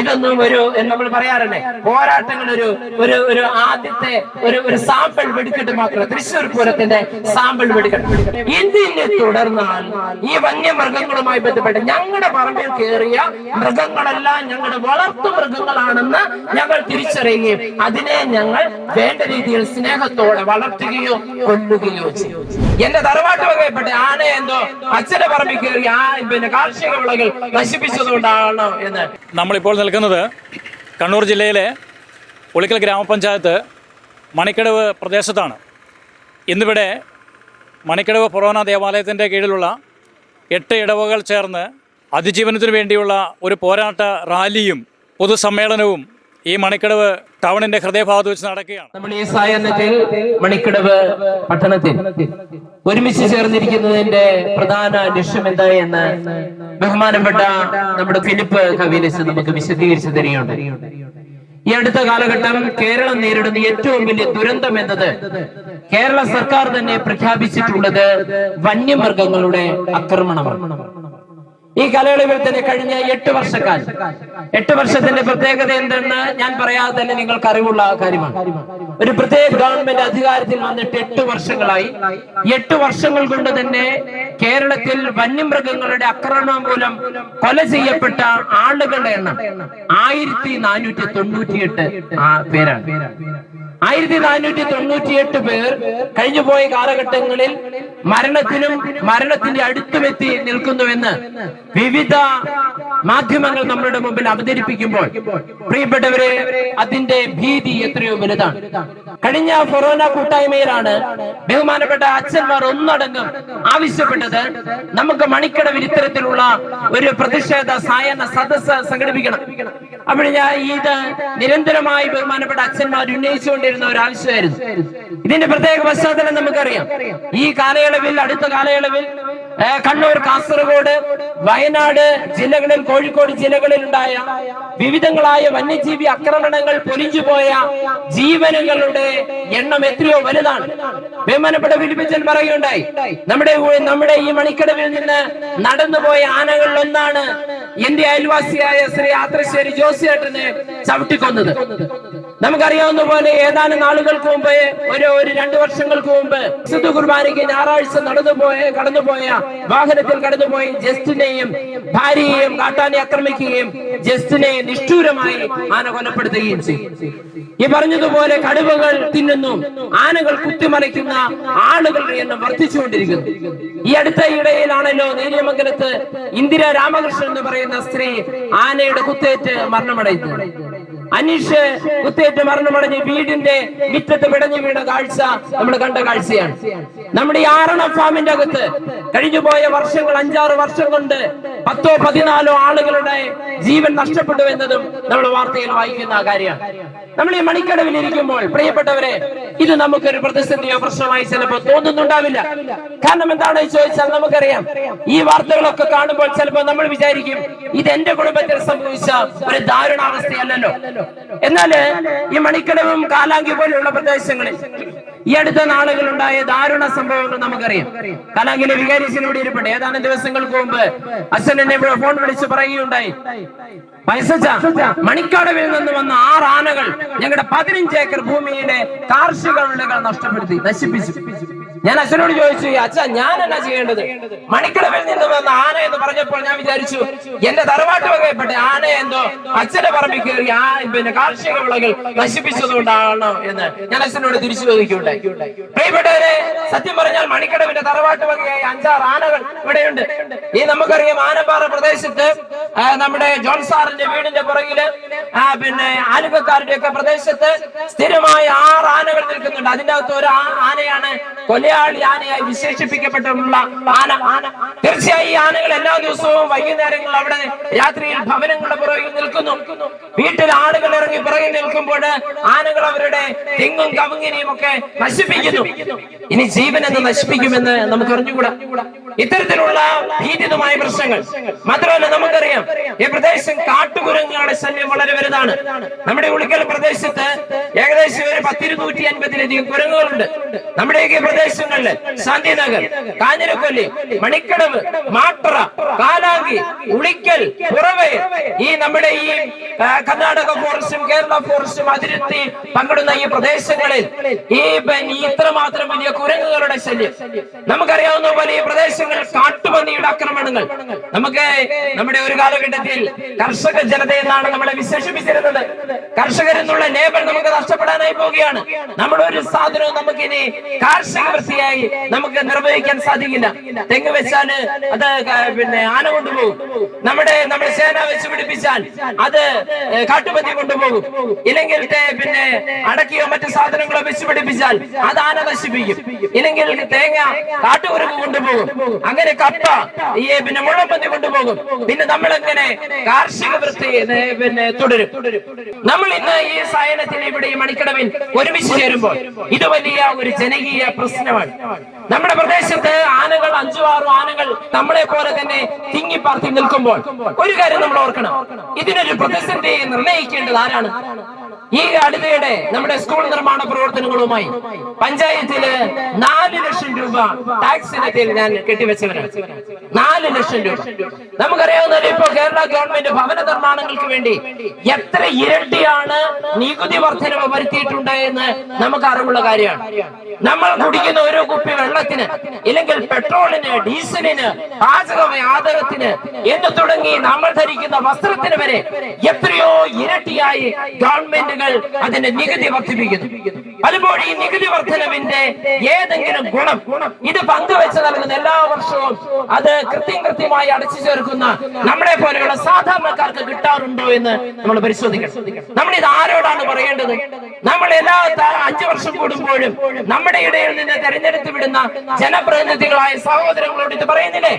ഇതൊന്നും ഒരു നമ്മൾ പറയാറില്ലേ പോരാട്ടങ്ങൾ ഒരു ഒരു ഒരു ആദ്യത്തെ ഒരു ഒരു സാമ്പിൾ വെടിക്കെട്ട് മാത്രം തൃശ്ശൂർ പൂരത്തിന്റെ സാമ്പിൾ വെടിക്കെട്ട്. ഇതിനെ തുടർന്നാൽ ഈ വന്യമൃഗങ്ങളുമായി ബന്ധപ്പെട്ട് ഞങ്ങളുടെ പറമ്പിൽ കയറിയ മൃഗങ്ങളെല്ലാം ഞങ്ങളുടെ വളർത്തു മൃഗങ്ങളാണെന്ന് ഞങ്ങൾ തിരിച്ചറിയുകയും അതിനെ ഞങ്ങൾ വേണ്ട രീതിയിൽ സ്നേഹത്തോടെ വളർത്തുകയോ കൊല്ലുകയോ ചെയ്യും. എന്റെ തറവാട്ട് വകയപ്പെട്ട ആന എന്തോ അച്ഛന്റെ പറമ്പിൽ കയറി ആ പിന്നെ കാർഷിക വിളകൾ നശിപ്പിച്ചതുകൊണ്ടാണോ എന്ന്. നമ്മളിപ്പോൾ നിൽക്കുന്നത് കണ്ണൂർ ജില്ലയിലെ ഉളിക്കൽ ഗ്രാമപഞ്ചായത്ത് മണിക്കടവ് പ്രദേശത്താണ്. ഇന്നിവിടെ മണിക്കടവ് ഫൊറോന ദേവാലയത്തിന്റെ കീഴിലുള്ള എട്ട് ഇടവകൾ ചേർന്ന് അതിജീവനത്തിന് വേണ്ടിയുള്ള ഒരു പോരാട്ട റാലിയും പൊതുസമ്മേളനവും ഈ മണിക്കടവ് ടൗണിന്റെ ഹൃദയഭാഗത്ത് വെച്ച് നടക്കുകയാണ്. ഈ മണിക്കടവ് പട്ടണത്തിൽ ഒരുമിച്ച് ചേർന്നിരിക്കുന്നതിന്റെ പ്രധാന ലക്ഷ്യം എന്താ എന്ന് ബഹുമാനപ്പെട്ട നമ്മുടെ ഫിലിപ്പ് കവീലിസ് നമുക്ക് വിശദീകരിച്ചു തരികയുണ്ട്. ഈ അടുത്ത കാലഘട്ടം കേരളം നേരിടുന്ന ഏറ്റവും വലിയ ദുരന്തം എന്നത് കേരള സർക്കാർ തന്നെ പ്രഖ്യാപിച്ചിട്ടുള്ളത് വന്യമൃഗങ്ങളുടെ ആക്രമണമാണ്. ഈ കാലയളവിൽ തന്നെ കഴിഞ്ഞ എട്ട് വർഷക്കാലം. എട്ട് വർഷത്തിന്റെ പ്രത്യേകത എന്തെന്ന് ഞാൻ പറയാതെ തന്നെ നിങ്ങൾക്ക് അറിവുള്ള കാര്യമാണ്. ഒരു പ്രത്യേക ഗവൺമെന്റ് അധികാരത്തിൽ വന്നിട്ട് എട്ട് വർഷങ്ങളായി. എട്ട് വർഷങ്ങൾ കൊണ്ട് തന്നെ കേരളത്തിൽ വന്യമൃഗങ്ങളുടെ ആക്രമണം മൂലം കൊല ചെയ്യപ്പെട്ട ആളുകളുടെ എണ്ണം ആയിരത്തി നാനൂറ്റി തൊണ്ണൂറ്റിയെട്ട് പേരാണ്. ആയിരത്തി നാനൂറ്റി തൊണ്ണൂറ്റിയെട്ട് പേർ കഴിഞ്ഞുപോയ കാലഘട്ടങ്ങളിൽ മരണത്തിനും മരണത്തിന്റെ അടുത്തുമെത്തി നിൽക്കുന്നുവെന്ന് വിവിധ മാധ്യമങ്ങൾ നമ്മളുടെ മുമ്പിൽ അവതരിപ്പിക്കുമ്പോൾ പ്രിയപ്പെട്ടവരെ അതിന്റെ ഭീതി എത്രയോ വലുതാണ്. കഴിഞ്ഞ കൊറോണ കൂട്ടായ്മയിലാണ് ബഹുമാനപ്പെട്ട അച്ഛന്മാർ ഒന്നടങ്കം ആവശ്യപ്പെട്ടത്. നമുക്ക് മണിക്കടവിൽ ഇത്തരത്തിലുള്ള ഒരു പ്രതിഷേധ സായന സദസ് സംഘടിപ്പിക്കണം. അപ്പോൾ ഞാൻ ഇത് നിരന്തരമായി ബഹുമാനപ്പെട്ട അച്ഛന്മാർ ഉന്നയിച്ചുകൊണ്ടിരുന്ന ഒരു ആവശ്യമായിരുന്നു. ഇതിന്റെ പ്രത്യേക പശ്ചാത്തലം നമുക്കറിയാം. ഈ കാലയളവിൽ അടുത്ത കാലയളവിൽ കണ്ണൂർ കാസർഗോഡ് വയനാട് ജില്ലകളിൽ കോഴിക്കോട് ജില്ലകളിൽ ഉണ്ടായ വിവിധങ്ങളായ വന്യജീവി ആക്രമണങ്ങൾ പൊലിഞ്ഞുപോയ ജീവനുകളുടെ എണ്ണം എത്രയോ വലുതാണ്. ബഹുമാനപ്പെട്ട ഫിലിപ്പിച്ചൻ പറയുകയുണ്ടായി നമ്മുടെ നമ്മുടെ ഈ മണിക്കടവിൽ നിന്ന് നടന്നുപോയ ആനകളിൽ ഒന്നാണ് എന്റെ അയൽവാസിയായ ശ്രീ ആത്രശ്ശേരി ജോസിയേട്ടനെ ചവിട്ടിക്കൊന്നത്. നമുക്കറിയാവുന്ന പോലെ ഏതാനും നാളുകൾക്ക് മുമ്പ് ഒരു ഒരു രണ്ടു വർഷങ്ങൾക്ക് മുമ്പ് സിദ്ധു കുർബാനയ്ക്ക് ഞായറാഴ്ച നടന്നുപോയ കടന്നുപോയ വാഹനത്തിൽ കടന്നുപോയി ജസ്റ്റിനെയും ഭാര്യയെയും കാട്ടാനെ ആക്രമിക്കുകയും ജസ്റ്റിനെ നിഷ്ഠൂരമായി ആന കൊലപ്പെടുത്തുകയും ചെയ്യും ഈ പറഞ്ഞതുപോലെ കടുവകൾ തിന്നുന്നു. ആനകൾ കുത്തിമറിക്കുന്ന ആളുകളുടെ എണ്ണം വർദ്ധിച്ചുകൊണ്ടിരിക്കുന്നു. ഈ അടുത്ത ഇടയിലാണല്ലോ നേര്യമംഗലത്ത് ഇന്ദിര രാമകൃഷ്ണൻ എന്ന് പറയുന്ന സ്ത്രീ ആനയുടെ കുത്തേറ്റ് മരണമടയുന്നത്. അനീഷ് കുത്തേറ്റ് മരണമടഞ്ഞ് വീടിന്റെ മുറ്റത്ത് പിടഞ്ഞു വീണ കാഴ്ച നമ്മൾ കണ്ട കാഴ്ചയാണ്. നമ്മുടെ ഈ ആറണ ഫാമിന്റെ അകത്ത് കഴിഞ്ഞു പോയ വർഷങ്ങൾ അഞ്ചാറ് വർഷം കൊണ്ട് പത്തോ പതിനാലോ ആളുകളുടെ ജീവൻ നഷ്ടപ്പെട്ടു എന്നതും നമ്മൾ വാർത്തയിൽ വായിക്കുന്ന കാര്യമാണ്. നമ്മൾ ഈ മണിക്കടവിൽ ഇരിക്കുമ്പോൾ പ്രിയപ്പെട്ടവരെ ഇത് നമുക്കൊരു പ്രതിസന്ധിയോ പ്രശ്നമായി ചിലപ്പോൾ തോന്നുന്നുണ്ടാവില്ല. കാരണം എന്താണ് ചോദിച്ചാൽ നമുക്കറിയാം ഈ വാർത്തകളൊക്കെ കാണുമ്പോൾ ചിലപ്പോൾ നമ്മൾ വിചാരിക്കും ഇത് എന്റെ കുടുംബത്തിൽ സംഭവിച്ച ഒരു ദാരുണാവസ്ഥയല്ലല്ലോ. എന്നാൽ ഈ മണിക്കടവും കാലാങ്കി പോലെയുള്ള പ്രദേശങ്ങളിൽ ഈ അടുത്ത നാളുകളുണ്ടായ ദാരുണ സംഭവങ്ങൾ നമുക്കറിയാം. കാലാങ്കിലെ വികാരിസിനോട് ഇരിപ്പട്ടെ ഏതാനും ദിവസങ്ങൾക്ക് മുമ്പ് അച്ഛൻ എന്നെ ഫോൺ വിളിച്ച് പറയുകയുണ്ടായി. മണിക്കടവിൽ നിന്ന് വന്ന ആറ് ആനകൾ ഞങ്ങളുടെ പതിനഞ്ച് ഏക്കർ ഭൂമിയിലെ കാർഷിക വിളകൾ നഷ്ടപ്പെടുത്തി നശിപ്പിച്ചു. ഞാൻ അച്ഛനോട് ചോദിച്ചു അച്ഛ ഞാൻ എന്നാ ചെയ്യേണ്ടത്? മണിക്കടവിൽ നിന്ന് വന്ന ആന എന്ന് പറഞ്ഞപ്പോൾ ഞാൻ വിചാരിച്ചു എന്റെ തറവാട്ട് വകയപ്പെട്ട ആന എന്തോ അച്ഛന്റെ പറമ്പിൽ കയറി ആ പിന്നെ കാർഷിക വിളകൾ നശിപ്പിച്ചതുകൊണ്ടാണോ എന്ന് ഞാൻ അച്ഛനോട് തിരിച്ചു ചോദിക്കുകയുണ്ടായി. പ്രിയപ്പെട്ടവരെ സത്യം പറഞ്ഞാൽ മണിക്കടവിന്റെ തറവാട്ട് വകയായി അഞ്ചാറ് ആനകൾ ഇവിടെയുണ്ട്. ഈ നമുക്കറിയാം ആനപ്പാറ പ്രദേശത്ത് നമ്മുടെ ജോൺ സാറിന്റെ വീടിന്റെ പുറകിൽ ആ പിന്നെ ആലുവക്കാരുടെ ഒക്കെ പ്രദേശത്ത് സ്ഥിരമായി ആറ് ആനകൾ നിൽക്കുന്നുണ്ട്. അതിന്റെ അകത്ത് ഒരു ആനയാണ് ആനയാണ് കൊലയാളി ആനയായി വിശേഷിപ്പിക്കപ്പെട്ടിട്ടുള്ള ആന. തീർച്ചയായും ഈ ആനകൾ എല്ലാ ദിവസവും വൈകുന്നേരങ്ങൾ അവിടെ രാത്രിയിൽ ഭവനങ്ങളുടെ പുറകിൽ നിൽക്കുന്നു. വീട്ടിൽ ആളുകൾ ഇറങ്ങി പുറകിൽ നിൽക്കുമ്പോൾ ആനകൾ അവരുടെ തെങ്ങും കവുങ്ങിനെയും ഒക്കെ നശിപ്പിക്കുന്നു. ഇനി ജീവൻ എന്ന് നശിപ്പിക്കുമെന്ന് നമുക്ക് അറിഞ്ഞുകൂടാ? ഇത്തരത്തിലുള്ള ഭീതിതമായ പ്രശ്നങ്ങൾ മാത്രമല്ല നമുക്കറിയാം. ഈ പ്രദേശം കാട്ടുകുരങ്ങുകളുടെ ശല്യം വളരെ വലുതാണ്. നമ്മുടെ ഉളിക്കൽ പ്രദേശത്ത് ഏകദേശം ഒരു പത്തിരുന്നൂറ്റി അൻപതിലധികം കുരങ്ങുകളുണ്ട്. നമ്മുടെയൊക്കെ പ്രദേശങ്ങളിൽ ശാന്തിനഗർ കാഞ്ഞിരക്കൊല്ലി മണിക്കടവ് മാട്ടറ കാലാങ്കി ഉളിക്കൽ പുറവേ ഈ നമ്മുടെ ഈ കർണാടക ഫോറസ്റ്റും കേരള ഫോറസ്റ്റും അതിരുത്തി പങ്കിടുന്ന ഈ പ്രദേശങ്ങളിൽ ഈ ഇത്രമാത്രം വലിയ കുരങ്ങുകളുടെ ശല്യം. നമുക്കറിയാവുന്ന പോലെ ഈ പ്രദേശങ്ങൾ കാട്ടുപന്നിയുടെ ആക്രമണങ്ങൾ നമുക്ക് നമ്മുടെ ഒരു കാലഘട്ടത്തിൽ കർഷക ജനത എന്നാണ് നമ്മളെ വിശേഷിപ്പിച്ചിരുന്നത്. കർഷകരെന്നുള്ള ലേബൽ നമുക്ക് നഷ്ടപ്പെടാനായി പോവുകയാണ്. നമ്മുടെ ഒരു സാധനവും നമുക്കിനി കാർഷിക വൃത്തിയായി നമുക്ക് നിർവഹിക്കാൻ സാധിക്കില്ല. തെങ്ങ് വെച്ചാൽ അത് പിന്നെ ആന കൊണ്ടുപോകും. നമ്മുടെ നമ്മുടെ സേന വെച്ച് പിടിപ്പിച്ചാൽ അത് കാട്ടുപത്തി കൊണ്ടുപോകും. ഇല്ലെങ്കിൽ പിന്നെ അടക്കിയോ മറ്റു സാധനങ്ങളോ വെച്ച് പിടിപ്പിച്ചാൽ അത് ആന നശിപ്പിക്കും. ഇല്ലെങ്കിൽ തേങ്ങ കാട്ടുകുരുക്ക് കൊണ്ടുപോകും. അങ്ങനെ കപ്പ ഈ പിന്നെ മുള്ളപ്പന്നി കൊണ്ടുപോകും. പിന്നെ നമ്മൾ എങ്ങനെ കാർഷിക വൃത്തി പിന്നെ തുടരും. നമ്മൾ ഇന്ന് ഈ സായനത്തിൽ ഇവിടെ ഈ മണിക്കടവിൽ ഒരുമിച്ച് ചേരുമ്പോൾ ഇത് വലിയ ഒരു ജനകീയ പ്രശ്നമാണ് നമ്മുടെ പ്രദേശത്ത് ആനകൾ അഞ്ചു ആറു ആനകൾ നമ്മളെ പോലെ തന്നെ തിങ്ങിപ്പാർത്തി നിൽക്കുമ്പോൾ ഒരു കാര്യം നമ്മൾ ഓർക്കണം. ഇതിനൊരു പ്രതിസന്ധിയെ നിർണയിക്കേണ്ടത് ആരാണ്? ഈ അടുത്തിടെ നമ്മുടെ സ്കൂൾ നിർമ്മാണ പ്രവർത്തനങ്ങളുമായി പഞ്ചായത്തിൽ നാല് ലക്ഷം രൂപ ടാക്സ് ഇനത്തിൽ ഞാൻ കെട്ടിവെച്ചവരാണ്. നാല് ലക്ഷം രൂപ. നമുക്കറിയാവുന്ന ഇപ്പോ കേരള ഗവൺമെന്റ് ഭവന നിർമ്മാണങ്ങൾക്ക് വേണ്ടി എത്ര ഇരട്ടിയാണ് നികുതി വർധനവ് വരുത്തിയിട്ടുണ്ട് എന്ന് നമുക്ക് അറിവുള്ള കാര്യമാണ്. നമ്മൾ കുടിക്കുന്ന ഓരോ കുപ്പി വെള്ളത്തിന് ഇല്ലെങ്കിൽ പെട്രോളിന് ഡീസലിന് പാചക വാതകത്തിന് എന്ന് തുടങ്ങി നമ്മൾ ധരിക്കുന്ന വസ്ത്രത്തിന് വരെ എത്രയോ ഇരട്ടിയായി ഗവൺമെന്റുകൾ അതിന്റെ നികുതി വർദ്ധിപ്പിക്കുന്നു. പലപ്പോഴും ഈ നികുതി വർധനവിന്റെ ഏതെങ്കിലും ഗുണം ഇത് പങ്കുവെച്ച് നൽകുന്ന എല്ലാ വർഷവും അത് കൃത്യം കൃത്യമായി അടച്ചു ചേർക്കുന്ന നമ്മളെ പോലെയുള്ള സാധാരണക്കാർക്ക് കിട്ടാറുണ്ടോ എന്ന് നമ്മൾ പരിശോധിക്കണം. നമ്മൾ ഇത് ആരോടാണ് പറയേണ്ടത്? നമ്മൾ എല്ലാ അഞ്ചു വർഷം കൂടുമ്പോഴും നമ്മുടെ ഇടയിൽ നിന്ന് തെരഞ്ഞെടുത്ത് വിടുന്ന ജനപ്രതിനിധികളായ സഹോദരങ്ങളോട് ഇത് പറയുന്നില്ലേ?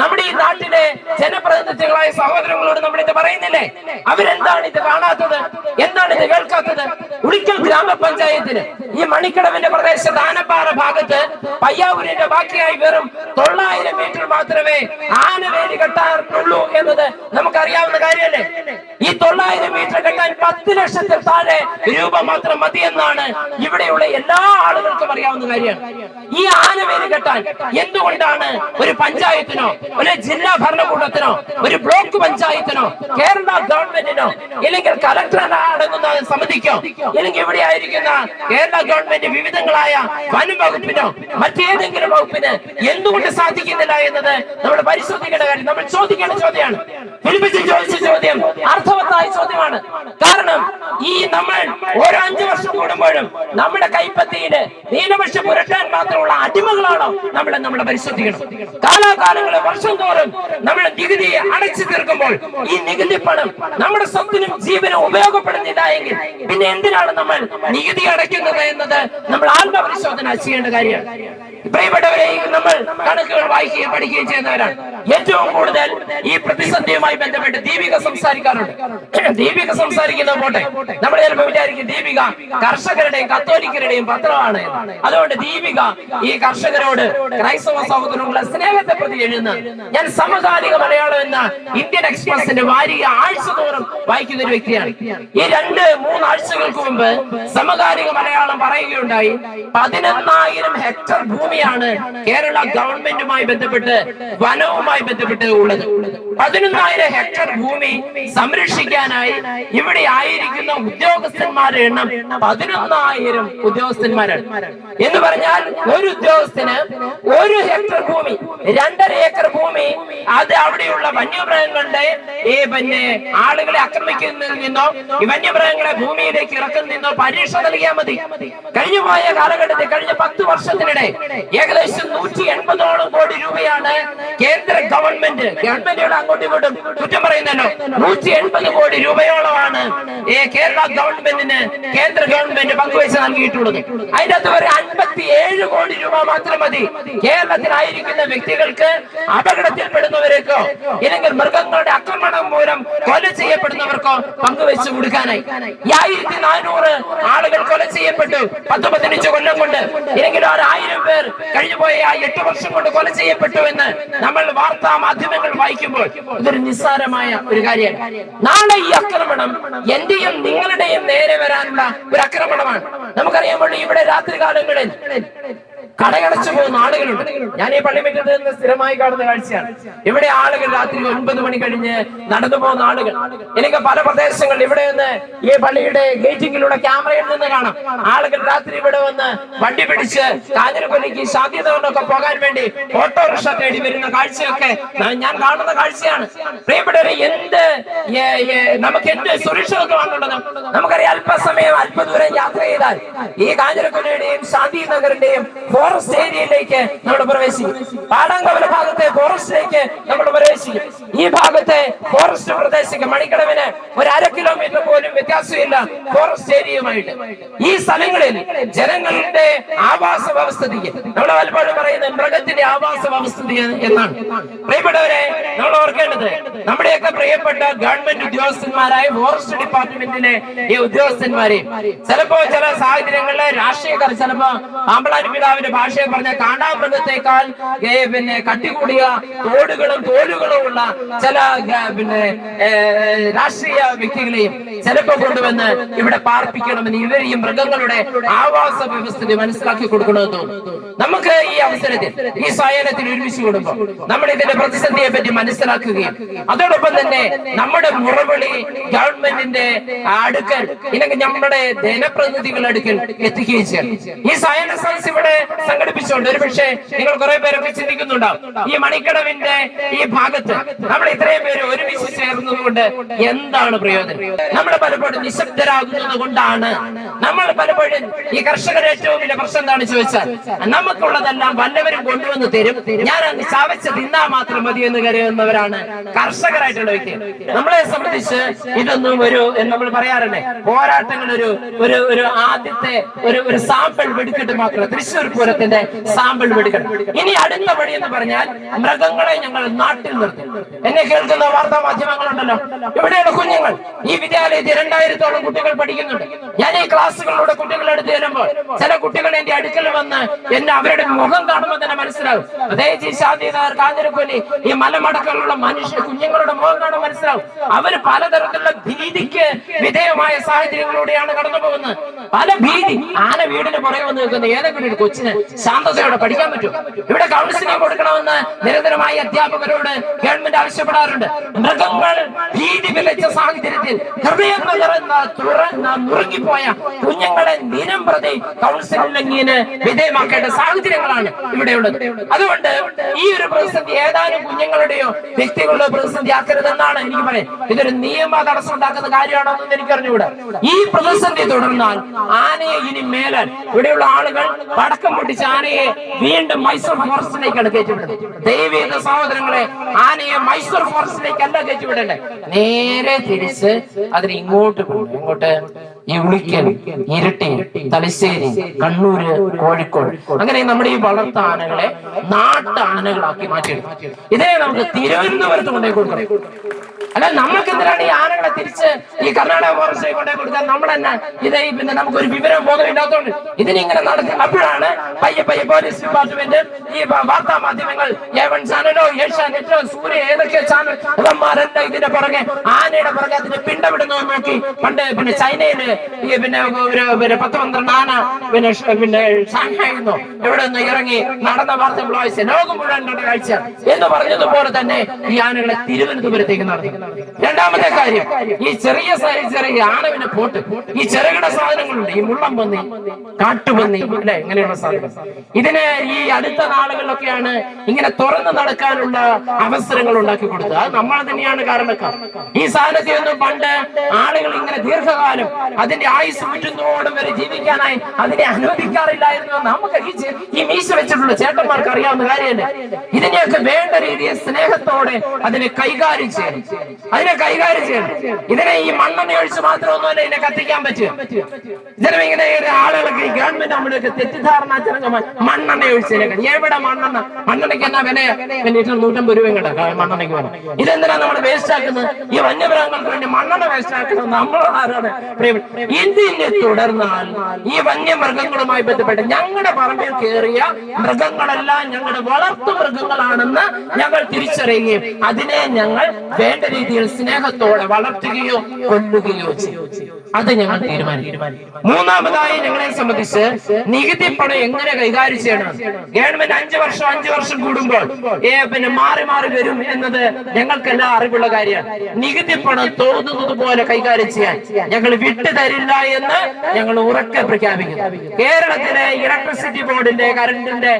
നമ്മുടെ ഈ നാട്ടിലെ ജനപ്രതിനിധികളായ സഹോദരങ്ങളോട് നമ്മൾ ഇത് പറയുന്നില്ലേ? അവരെന്താണ് ഇത് കാണാത്തത്? എന്താണ് ഇത് കേൾക്കാത്തത്? ഒരിക്കൽ ഗ്രാമപഞ്ചായത്തിന് Yeah. ഈ മണിക്കടവിന്റെ പ്രദേശത്ത് ആനപ്പാറ ഭാഗത്ത് പയ്യാവൂരിന്റെ ബാക്കിയായി വെറും തൊള്ളായിരം മീറ്റർ മാത്രമേ ആനവേലി കെട്ടാറുള്ളൂ എന്നത് നമുക്കറിയാവുന്ന കാര്യമല്ലേ? ഈ തൊള്ളായിരം മീറ്റർ കെട്ടാൻ പത്ത് ലക്ഷത്തിൽ താഴെ രൂപ മാത്രം മതിയെന്നാണ് ഇവിടെയുള്ള എല്ലാ ആളുകൾക്കും അറിയാവുന്ന കാര്യമാണ് ഈ ആനവേലി കെട്ടാൻ എന്തുകൊണ്ടാണ് ഒരു പഞ്ചായത്തിനോ ഒരു ജില്ലാ ഭരണകൂടത്തിനോ ഒരു ബ്ലോക്ക് പഞ്ചായത്തിനോ കേരള ഗവൺമെന്റിനോ ഇല്ലെങ്കിൽ കലക്ടർ അടങ്ങുന്ന സമിതിക്കോ ഇല്ലെങ്കിൽ ഇവിടെ ആയിരിക്കുന്ന കേരള ഗവൺമെന്റ് വിവിധങ്ങളായ വനം വകുപ്പിനോ മറ്റേതെങ്കിലും വകുപ്പിന് എന്തുകൊണ്ട് സാധിക്കുന്നില്ല എന്നത് നമ്മൾ പരിശോധിക്കേണ്ട കാര്യം. നമ്മൾ ചോദിക്കേണ്ട ചോദ്യമാണ്. ചോദിച്ച ചോദ്യം അർത്ഥവത്തായ ചോദ്യമാണ്. കാരണം ഈ നമ്മൾ ഓരോ അഞ്ചു വർഷം കൂടുമ്പോഴും നമ്മുടെ കൈപ്പത്തിയിൽ നീലപക്ഷ പുരട്ടാൻ മാത്രമുള്ള അടിമകളാണോ നമ്മളെ നമ്മൾ പരിശോധിക്കണം. കാലാകാലങ്ങളെ വർഷം തോറും നമ്മൾ നികുതി അടച്ചു തീർക്കുമ്പോൾ ഈ നികുതി പണം നമ്മുടെ സ്വത്തിനും ജീവനും ഉപയോഗപ്പെടുന്നില്ല എങ്കിൽ പിന്നെ എന്തിനാണ് നമ്മൾ നികുതി അടയ്ക്കുന്നത്? എന്നത് നമ്മൾ ആത്മപരിശോധന ചെയ്യേണ്ട കാര്യമാണ്. പ്രിയപ്പെട്ടവരെ നമ്മൾ കണക്കുകൾ വായിക്കുകയും പഠിക്കുകയും ചെയ്യുന്നവരാണ്. ഏറ്റവും കൂടുതൽ ഈ പ്രതിസന്ധിയുമായി ബന്ധപ്പെട്ട് ദീപിക സംസാരിക്കാറുണ്ട്. ദീപിക സംസാരിക്കുന്ന പോട്ടെ. നമ്മൾ ചിലപ്പോൾ വിചാരിക്കും ദീപിക കർഷകരുടെയും കത്തോലിക്കരുടെയും പത്രമാണ്. അതുകൊണ്ട് ദീപിക ഈ കർഷകരോട് ക്രൈസ്തവ സമൂഹത്തിനുള്ള സ്നേഹത്തെ പ്രതി എഴുതുന്ന. ഞാൻ സമകാലിക മലയാളം എന്ന ഇന്ത്യൻ എക്സ്പ്രസിന്റെ വാരിക ആഴ്ച തോറും വായിക്കുന്ന ഒരു വ്യക്തിയാണ്. ഈ രണ്ട് മൂന്ന് ആഴ്ചകൾക്ക് മുമ്പ് സമകാലിക മലയാളം പറയുകയുണ്ടായി. പതിനൊന്നായിരം ഹെക്ടർ ഭൂമിയാണ് കേരള ഗവൺമെന്റുമായി ബന്ധപ്പെട്ട് വനവുമായി ബന്ധപ്പെട്ട് ഉള്ളത്. പതിനൊന്നായിരം ഹെക്ടർ ഭൂമി സംരക്ഷിക്കാനായി ഇവിടെ ആയിരിക്കുന്ന ഉദ്യോഗസ്ഥന്മാരുടെ എണ്ണം പതിനൊന്നായിരം ഉദ്യോഗസ്ഥന്മാരാണ്. എന്ന് പറഞ്ഞാൽ ഒരു ഉദ്യോഗസ്ഥന് ഒരു ഹെക്ടർ ഭൂമി രണ്ടര ഏക്കർ ഭൂമി അത് അവിടെയുള്ള വന്യമൃഗങ്ങളുടെ ഈ പിന്നെ ആളുകളെ ആക്രമിക്കുന്നതിൽ നിന്നോ ഈ വന്യമൃഗങ്ങളെ ഭൂമിയിലേക്ക് ഇറക്കുന്നതിൽ നിന്നോ പരീക്ഷ നൽകിയാൽ മതി. കഴിഞ്ഞു പോയ കാലഘട്ടത്തിൽ കഴിഞ്ഞ പത്ത് വർഷത്തിനിടെ ഏകദേശം നൂറ്റി എൺപതോളം കോടി രൂപയാണ് കേന്ദ്ര ഗവൺമെന്റ് ഗവൺമെന്റുകൾ അങ്ങോട്ടും ഇങ്ങോട്ടും കുറ്റം പറയുന്നല്ലോ. നൂറ്റി എൺപത് കോടി രൂപയോളമാണ് ഈ കേരള ഗവൺമെന്റിന് കേന്ദ്ര ഗവൺമെന്റ് പങ്കുവച്ച് നൽകിയിട്ടുള്ളത്. അതിന്റെ അകത്ത് ഒരു അൻപത്തി ഏഴ് കോടി രൂപ മാത്രം മതി. കേരളത്തിലായിരിക്കുന്ന വ്യക്തികൾക്ക് അപകടത്തിൽപ്പെടുന്നവരേക്കോ ഇല്ലെങ്കിൽ മൃഗങ്ങളുടെ ആക്രമണം മൂലം കൊല ചെയ്യപ്പെടുന്നവർക്കോ പങ്കുവെച്ച് കൊടുക്കാനായി. ഈ ആയിരത്തി നാനൂറ് ആളുകൾ കൊല ചെയ്യപ്പെട്ടു. പത്ത് പതിനഞ്ച് കൊല്ലം കൊണ്ട് ഇല്ലെങ്കിൽ ഒരു ആയിരം പേർ കഴിഞ്ഞുപോയ ആ എട്ട് വർഷം കൊണ്ട് കൊല ചെയ്യപ്പെട്ടു എന്ന് നമ്മൾ വാർത്താ മാധ്യമങ്ങൾ വായിക്കുമ്പോൾ ഇതൊരു നിസ്സാരമായ ഒരു കാര്യമാണ്. നാളെ ഈ ആക്രമണം എന്റെയും നിങ്ങളുടെയും നേരെ വരാനുള്ള ഒരു ആക്രമണമാണ്. നമുക്കറിയാമല്ലോ ഇവിടെ രാത്രി കാലങ്ങളിൽ കടയടച്ചു പോകുന്ന ആളുകളുണ്ട്. ഞാൻ ഈ പള്ളിമുറ്റത്ത് നിന്ന് സ്ഥിരമായി കാണുന്ന കാഴ്ചയാണ്. ഇവിടെ ആളുകൾ രാത്രി ഒൻപത് മണി കഴിഞ്ഞ് നടന്നു പോകുന്ന ആളുകൾ. എനിക്ക് പല പ്രദേശങ്ങളിൽ ഇവിടെ നിന്ന് ഈ പള്ളിയുടെ ഗേറ്റിങ്ങിലൂടെ ക്യാമറയിൽ നിന്ന് കാണാം. ആളുകൾ രാത്രി ഇവിടെ വന്ന് വണ്ടി പിടിച്ച് കാഞ്ഞിരപ്പള്ളിക്ക് കൊണ്ടൊക്കെ പോകാൻ വേണ്ടി ഓട്ടോറിക്ഷ തേടി വരുന്ന കാഴ്ചയൊക്കെ ഞാൻ- കാണുന്ന കാഴ്ചയാണ്. പ്രിയപ്പെട്ടവരെ എന്ത് നമുക്ക് എന്ത് സുരക്ഷിതത്വമാണുള്ളത്? നമുക്കറിയാം അല്പസമയം അല്പദൂരം യാത്ര ചെയ്താൽ ഈ കാഞ്ഞിരപ്പള്ളിയുടെയും ശാന്തി നഗറിന്റെയും ഫോറസ്റ്റ് ഏരിയയിലേക്ക് നമ്മൾ പ്രവേശിക്കും. പാടാങ്കവല ഭാഗത്തെ ഫോറസ്റ്റിലേക്ക് നമ്മൾ പ്രവേശിക്കും. ഈ ഭാഗത്തെ ഫോറസ്റ്റ് പ്രദേശത്ത് മണിക്കടവിന് ഒരു അര കിലോമീറ്റർ പോലും വ്യത്യാസമില്ല ഫോറസ്റ്റ് ഏരിയയുമായിട്ട്. ഈ സ്ഥലങ്ങളിൽ ജനങ്ങളുടെ ആവാസ വ്യവസ്ഥിതിക്ക് നമ്മൾ പലപ്പോഴും പറയുന്നത് മൃഗത്തിന്റെ ആവാസ വ്യവസ്ഥിതി എന്നാണ്. പ്രിയപ്പെട്ടവരെ നമ്മൾ ഓർക്കേണ്ടത് നമ്മുടെയൊക്കെ പ്രിയപ്പെട്ട ഗവൺമെന്റ് ഉദ്യോഗസ്ഥന്മാരായ ഫോറസ്റ്റ് ഡിപ്പാർട്ട്മെന്റിലെ ഈ ഉദ്യോഗസ്ഥന്മാരെയും ചിലപ്പോ ചില സാഹചര്യങ്ങളിലെ രാഷ്ട്രീയക്കാർ ചിലപ്പോ ആമ്പളാരി പിതാവിന്റെ ഭാഷയെ പറഞ്ഞ കാണ്ടാമൃഗത്തെക്കാൾ പിന്നെ കട്ടികൂടിയ തോടുകളും തോലുകളും ഉള്ള ചില പിന്നെ രാഷ്ട്രീയ വ്യക്തികളെയും ചിലപ്പോ കൊണ്ടുവന്ന് ഇവിടെ പാർപ്പിക്കണമെന്ന് ഇവർ ഈ മൃഗങ്ങളുടെ ആവാസ വ്യവസ്ഥയെ മനസ്സിലാക്കി കൊടുക്കണമെന്ന് തോന്നുന്നു നമുക്ക് ഈ അവസരത്തിൽ ഈ സായനത്തിൽ ഒരുമിച്ച് കൊടുക്കും നമ്മൾ ഇതിന്റെ പ്രതിസന്ധിയെ പറ്റി മനസ്സിലാക്കുകയും അതോടൊപ്പം തന്നെ നമ്മുടെ മുറവിളി ഗവൺമെന്റിന്റെ അടുക്കൽ ഇല്ലെങ്കിൽ നമ്മുടെ ജനപ്രതിനിധികളുടെ അടുക്കൽ എത്തിക്കുകയും ചെയ്യണം ഈ സായന സയൻസ് ഇവിടെ സംഘടിപ്പിച്ചുകൊണ്ട് ഒരു പക്ഷേ നിങ്ങൾ കുറെ പേരൊക്കെ ചിന്തിക്കുന്നുണ്ടാവും. ഈ മണിക്കടവിന്റെ ഈ ഭാഗത്ത് നമ്മൾ ഇത്രയും പേര് ഒരുമിച്ച് ചേർന്നതുകൊണ്ട് എന്താണ് പ്രയോജനം? നമ്മൾ പലപ്പോഴും നിശബ്ദരാകുന്നത് കൊണ്ടാണ്. നമ്മൾ പലപ്പോഴും ഈ കർഷകരെ ഏറ്റവും വലിയ പ്രശ്നം എന്താണ് ചോദിച്ചാൽ നമുക്കുള്ളതെല്ലാം വല്ലവരും കൊണ്ടുവന്ന് തരും. ഞാൻ അങ്ങ് ചവച്ച് തിന്നാ മാത്രം മതി എന്ന് കരുതുന്നവരാണ് കർഷകരായിട്ടുള്ള വ്യക്തി. നമ്മളെ സംബന്ധിച്ച് ഇതൊന്നും ഒരു നമ്മൾ പറയാറുണ്ട് പോരാട്ടങ്ങൾ ഒരു ഒരു ഒരു ആദ്യത്തെ ഒരു ഒരു സാമ്പിൾ വെടിക്കിട്ട് മാത്രം. തൃശ്ശൂർ പൂരത്തിന്റെ സാമ്പിൾ വെടിക്കെട്ട് ഇനി അടുത്ത വഴി എന്ന് പറഞ്ഞാൽ മൃഗങ്ങളെ ഞങ്ങൾ നാട്ടിൽ നിർത്തി. എന്നെ കേൾക്കുന്ന വാർത്താ മാധ്യമങ്ങളുണ്ടല്ലോ. ഇവിടെയുള്ള കുഞ്ഞുങ്ങൾ. ഈ വിദ്യാലയത്തിൽ രണ്ടായിരത്തോളം കുട്ടികൾ പഠിക്കുന്നുണ്ട്. ഞാൻ ഈ ക്ലാസ്സുകളിലൂടെ കുട്ടികളെ അടുത്ത് ചെല്ലുമ്പോൾ ചില കുട്ടികൾ എന്റെ അടുക്കൽ വന്ന് എന്നെ അവരുടെ മുഖം കാണുമ്പോൾ തന്നെ മനസ്സിലാവും. പ്രത്യേകിച്ച് ഈ ശാന്തിനാർ കാഞ്ഞിരക്കൊല്ലി ഈ മലമടക്കലുള്ള മനുഷ്യ കുഞ്ഞുങ്ങളുടെ മുഖം കാണുമ്പോൾ മനസ്സിലാവും. അവർ പലതരത്തിലുള്ള ഭീതിക്ക് വിധേയമായ സാഹചര്യങ്ങളിലൂടെയാണ് കടന്നു പോകുന്നത് പല ഭീതി ആന വീടിന് പുറകെ വന്ന് നിൽക്കുന്ന. ഏതെങ്കിലും ഒരു കൊച്ചിന് ശാന്തതയോടെ പഠിക്കാൻ പറ്റും ഇവിടെ കൗൺസിലിംഗ് കൊടുക്കണമെന്ന് നിരന്തരമായി അധ്യാപകരോട് ഗവൺമെന്റ് ആവശ്യപ്പെടാറുണ്ട്. മൃഗങ്ങൾ ഭീതി വിലച്ച സാഹചര്യത്തിൽ ഹൃദയം തുറന്ന തുറന്ന നുറുങ്ങിപ്പോയ കുഞ്ഞുങ്ങളെ ദിനം പ്രതി കൗൺസിലിംഗിന് വിധേയമാക്കേണ്ട സാഹചര്യങ്ങളാണ് ഇവിടെയുള്ളത്. അതുകൊണ്ട് ഈ ഒരു പ്രതിസന്ധി ഏതാനും കുഞ്ഞുങ്ങളുടെയോ വ്യക്തികളുടെ പ്രതിസന്ധി ആക്കരുതെന്നാണ് എനിക്ക് പറയാം ഇതൊരു നിയമ തടസ്സം ഉണ്ടാക്കുന്ന കാര്യമാണോ എന്ന് എനിക്ക് ഈ പ്രതിസന്ധി തുടർന്നാൽ ആനയെ ഇനി മേലാൽ ഇവിടെയുള്ള ആളുകൾ പടക്കം പൊട്ടിച്ച് ആനയെ വീണ്ടും മൈസൂർ ഫോറസ്റ്റിലേക്കാണ് കയറ്റിവിടുന്നത് ദൈവീക സഹോദരങ്ങളെ ആനയെ മൈസൂർ ഫോറസ്റ്റിലേക്കല്ല കയറ്റിവിടേണ്ടത്. നേരെ തിരിച്ച് അതിന് ഇങ്ങോട്ട് പോകും ഇങ്ങോട്ട് ഈ ഉളിക്കൽ ഇരട്ടി തലശ്ശേരി കണ്ണൂര് കോഴിക്കോട്. അങ്ങനെ നമ്മുടെ ഈ വളർത്ത ആനകളെ നാട്ടാനകളാക്കി മാറ്റിയെടുക്കും ഇതേ നമുക്ക് തിരുവനന്തപുരത്ത് കൊണ്ടേ കൊടുക്കണം. അല്ല നമ്മൾക്ക് എന്തിനാണ് ഈ ആനകളെ തിരിച്ച് ഈ കർണാടക ഫോറസ്റ്റിൽ കൊണ്ടേ കൊടുക്കാൻ നമ്മൾ തന്നെ ഇതേ പിന്നെ നമുക്ക് ഒരു വിവരം ബോധം ഇല്ലാത്തതുകൊണ്ട് ഇതിനിങ്ങനെ നടത്തി അപ്പോഴാണ് പയ്യെ പയ്യെ പോലീസ് ഡിപ്പാർട്ട്മെന്റ് ഈ വാർത്താ മാധ്യമങ്ങൾ ഏവൻ ചാനലോ ഏഷ്യാനെറ്റോ സൂര്യ ഏതൊക്കെ ചാനൽ ഇവന്മാരെല്ലാം ഇതിന്റെ പുറകെ ആനയുടെ പുറകെ അതിന് പിണ്ടവിടുന്നത് നോക്കി. പണ്ട് പിന്നെ ചൈനയിൽ ഈ പിന്നെ ഒരു പിന്നെ പത്ത് പന്ത്രണ്ട് ആന പിന്നെ പിന്നെ ഷാങ്ഹായിരുന്നു എവിടെ നിന്ന് ഇറങ്ങി നടന്ന വാർത്ത ലോകം മുഴുവൻ കാഴ്ച എന്ന് പറഞ്ഞതുപോലെ തന്നെ ഈ ആനകളെ തിരുവനന്തപുരത്തേക്ക് നടത്തി. രണ്ടാമത്തെ കാര്യം ഈ ചെറിയ ചെറിയ ആണവിനെ പോട്ട് ഈ ചെറുകിട സാധനങ്ങളുണ്ട് ഈ മുള്ളം പന്നി കാട്ടുപന്നി അല്ലെ? ഇങ്ങനെയുള്ള സാധനം. ഇതിനെ ഈ അടുത്ത നാളുകളിലൊക്കെയാണ് ഇങ്ങനെ തുറന്നു നടക്കാനുള്ള അവസരങ്ങൾ ഉണ്ടാക്കി കൊടുത്തത്. അത് നമ്മൾ തന്നെയാണ് കാരണക്കാർ. ഈ സാധനത്തിൽ ഒന്നും പണ്ട് ആളുകൾ ഇങ്ങനെ ദീർഘകാലം അതിന്റെ ആയുസ് മുറ്റുന്നോടും വരെ ജീവിക്കാനായി അതിനെ അനുവദിക്കാറില്ലായിരുന്നു നമുക്ക് ഈ മീശ വെച്ചിട്ടുള്ള ചേട്ടന്മാർക്ക് അറിയാവുന്ന കാര്യമല്ലേ? ഇതിനെയൊക്കെ വേണ്ട രീതിയിൽ സ്നേഹത്തോടെ അതിനെ കൈകാര്യം ചെയ്യണം. അതിനെ കൈകാര്യം ചെയ്യണം. ഇതിനെ ഈ മണ്ണെണ്ണ ഒഴിച്ച് മാത്രം ഒന്നും ഇതിനെ കത്തിക്കാൻ പറ്റും ഇതിനെ ഇങ്ങനെ ആളുകളൊക്കെ ഈ ഗവൺമെന്റ് നമ്മുടെയൊക്കെ തെറ്റിദ്ധാരണ മണ്ണെണ്ണ ഒഴിച്ച് എവിടെ മണ്ണെണ്ണ? മണ്ണെണ്ണയ്ക്ക് എന്നാ വില? പിന്നെ നൂറ്റമ്പത് രൂപയും കേട്ടോ മണ്ണെണ്ണയ്ക്ക് വേണം ഇതെന്തിനാ നമ്മൾ വേസ്റ്റ് ആക്കുന്നത്? ഈ വന്യമൃഗങ്ങൾക്ക് വേണ്ടി മണ്ണെണ്ണ വേസ്റ്റ് ആക്കുന്നത് നമ്മൾ ആരാണ്? ഇതിനെ തുടർന്നാൽ ഈ വന്യമൃഗങ്ങളുമായി ബന്ധപ്പെട്ട് ഞങ്ങളുടെ പറമ്പിൽ കയറിയ മൃഗങ്ങളെല്ലാം ഞങ്ങളുടെ വളർത്തു മൃഗങ്ങളാണെന്ന് ഞങ്ങൾ തിരിച്ചറിയുകയും അതിനെ ഞങ്ങൾ വേണ്ട രീതിയിൽ സ്നേഹത്തോടെ വളർത്തുകയോ കൊല്ലുകയോ ചെയ്യും. അത് ഞങ്ങൾ തീരുമാനിക്കും. മൂന്നാമതായി ഞങ്ങളെ സംബന്ധിച്ച് നികുതി പണം എങ്ങനെ കൈകാര്യം ചെയ്യണം? ഗവൺമെന്റ് അഞ്ചു വർഷം അഞ്ചു വർഷം കൂടുമ്പോൾ ഏ, പിന്നെ മാറി മാറി വരും എന്നത് ഞങ്ങൾക്കെല്ലാം അറിവുള്ള കാര്യമാണ് നികുതി പണം തോന്നുന്നത് പോലെ കൈകാര്യം ചെയ്യാൻ ഞങ്ങൾ വിട്ടു തരില്ല എന്ന് ഞങ്ങൾ ഉറക്കെ പ്രഖ്യാപിക്കുന്നു. കേരളത്തിലെ ഇലക്ട്രിസിറ്റി ബോർഡിന്റെ കറണ്ടിന്റെ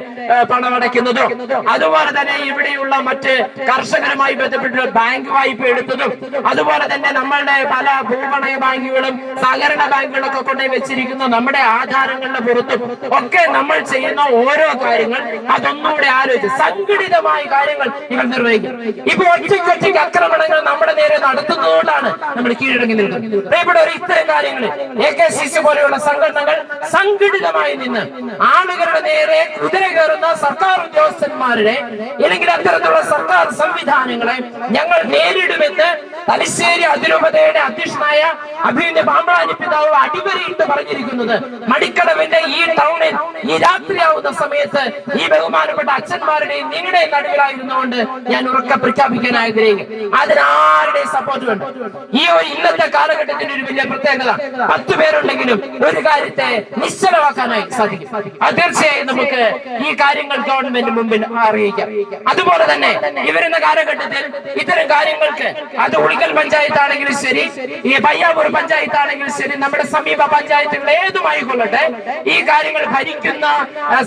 പണം അടയ്ക്കുന്നതും അതുപോലെ തന്നെ ഇവിടെയുള്ള മറ്റ് കർഷകരുമായി ബന്ധപ്പെട്ടുള്ള ബാങ്ക് വായ്പ എടുത്തതും അതുപോലെ തന്നെ നമ്മളുടെ പല ഭൂപണയ ബാങ്കുകളും സഹകരണ ബാങ്കുകളൊക്കെ കൊണ്ട് വെച്ചിരിക്കുന്ന. നമ്മുടെ ആധാരങ്ങളുടെ പുറത്തും ഒക്കെ നമ്മൾ ചെയ്യുന്ന ഓരോ കാര്യങ്ങൾ അതൊന്നുകൂടെ ആലോചിച്ച് സംഘടിതമായ കാര്യങ്ങൾ നിങ്ങൾ നിർവഹിക്കും. ഇപ്പൊ ഒറ്റയ്ക്ക് ഒറ്റയ്ക്ക് ആക്രമണങ്ങൾ നമ്മുടെ നേരെ നടത്തുന്നതുകൊണ്ടാണ് നമ്മൾ കീഴടങ്ങി നിൽക്കുന്നത്. ഇവിടെ ഒരു ഇത്തരം കാര്യങ്ങൾ. എ കെ സി സി പോലെയുള്ള സംഘടനകൾ സംഘടിതമായി നിന്ന് ആളുകളുടെ നേരെ കുതിര കയറുന്ന സർക്കാർ ഉദ്യോഗസ്ഥന്മാരുടെ അല്ലെങ്കിൽ അത്തരത്തിലുള്ള സർക്കാർ സംവിധാനങ്ങളെ ഞങ്ങൾ നേരിടുമെന്ന് തലശ്ശേരി അതിരൂപതയുടെ അധ്യക്ഷനായ അഭിനന്ദ പാമ്പാനി പിതാവ് അടിവരയിട്ട് പറഞ്ഞിരിക്കുന്നത് മടിക്കടവിന്റെ ഈ ടൗണിൽ ഈ രാത്രിയാവുന്ന സമയത്ത് ഈ ബഹുമാനപ്പെട്ട അച്ഛന്മാരുടെയും നിങ്ങളുടെയും നടുവിലായിരുന്നുകൊണ്ട് ഞാൻ ഉറക്കെ പ്രഖ്യാപിക്കാൻ ആഗ്രഹിക്കും അതിനാരുടെയും സപ്പോർട്ട് വേണ്ട. ഈ ഒരു ഇന്നത്തെ കാലഘട്ടത്തിന്റെ ഒരു വലിയ പ്രത്യേകത പത്ത് പേരുണ്ടെങ്കിലും ഒരു കാര്യത്തെ നിശ്ചലമാക്കാനായി സാധിക്കും. അത് തീർച്ചയായും നമുക്ക് ഈ കാര്യങ്ങൾ ഗവൺമെന്റ് മുമ്പിൽ അറിയിക്കാം. അതുപോലെ തന്നെ ഇവരുന്ന വരുന്ന കാലഘട്ടത്തിൽ ഇത്തരം കാര്യങ്ങൾക്ക് അത് ഉളിക്കൽ പഞ്ചായത്ത് ആണെങ്കിലും ശരി. ഈ പയ്യാവൂർ പഞ്ചായത്ത് ആണെങ്കിലും ശരി. നമ്മുടെ സമീപ പഞ്ചായത്തുകൾ ഏതുമായി കൊള്ളട്ടെ? ഈ കാര്യങ്ങൾ ഭരിക്കുന്ന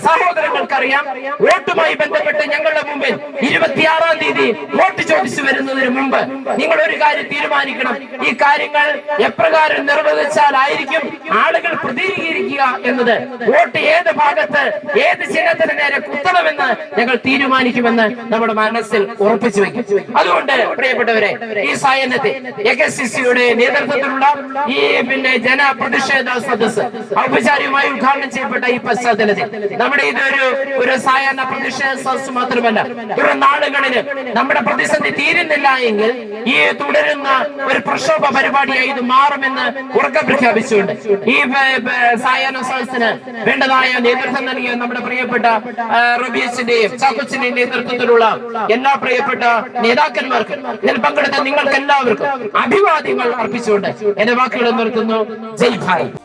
സഹോദരങ്ങൾക്കറിയാം. വോട്ടുമായി ബന്ധപ്പെട്ട് ഞങ്ങളുടെ മുമ്പിൽ ഇരുപത്തിയാറാം തീയതി വോട്ട് ചോദിച്ചു വരുന്നതിന് മുമ്പ് നിങ്ങൾ ഒരു കാര്യം തീരുമാനിക്കണം. ഈ കാര്യങ്ങൾ എപ്രകാരം നിർവഹിച്ചാലായിരിക്കും ആളുകൾ പ്രതികരിക്കുക എന്നത്. വോട്ട് ഏത് ഭാഗത്ത് ഏത് ചിഹ്നത്തിന് നേരെ കുത്തണമെന്ന് ഞങ്ങൾ തീരുമാനിക്കുമെന്ന് നമ്മുടെ മനസ്സിൽ ഉറപ്പിച്ചു വെക്കും അതുകൊണ്ട് പ്രിയപ്പെട്ടവരെ ഈ സായനത്തെ എ കെ സി സിയുടെ നേതൃത്വത്തിലുള്ള ഈ പിന്നെ ജനപ്രതിഷേധ സദസ് ഔപചാരികമായി ഉദ്ഘാടനം ചെയ്യപ്പെട്ട ഈ പശ്ചാത്തലത്തിൽ നമ്മുടെ ഇതൊരു ഒരു സായാഹ്ന പ്രതിഷേധ സദസ് മാത്രമല്ല ഒരു നാളുകളിൽ നമ്മുടെ പ്രതിസന്ധി തീരുന്നില്ല എങ്കിൽ ഈ തുടരുന്ന ഒരു പ്രക്ഷോഭ പരിപാടിയായി ഇത് മാറുമെന്ന് ഉറക്കം പ്രഖ്യാപിച്ചുകൊണ്ട് ഈ സായാഹ്ന സദസ്സിന് വേണ്ടതായ നേതൃത്വം നൽകിയ നമ്മുടെ പ്രിയപ്പെട്ട റബീസിന്റെയും ചാക്കോച്ചിന്റെയും നേതൃത്വത്തിലുള്ള എല്ലാ പ്രിയപ്പെട്ട നേതാക്കന്മാർക്കും ഇതിൽ നിങ്ങൾക്ക് എല്ലാവർക്കും അഭിവാദ്യങ്ങൾ അർപ്പിച്ചുകൊണ്ട് എന്റെ വാക്കുകൾ നിർത്തുന്നു. ജയ് ഭാരത്.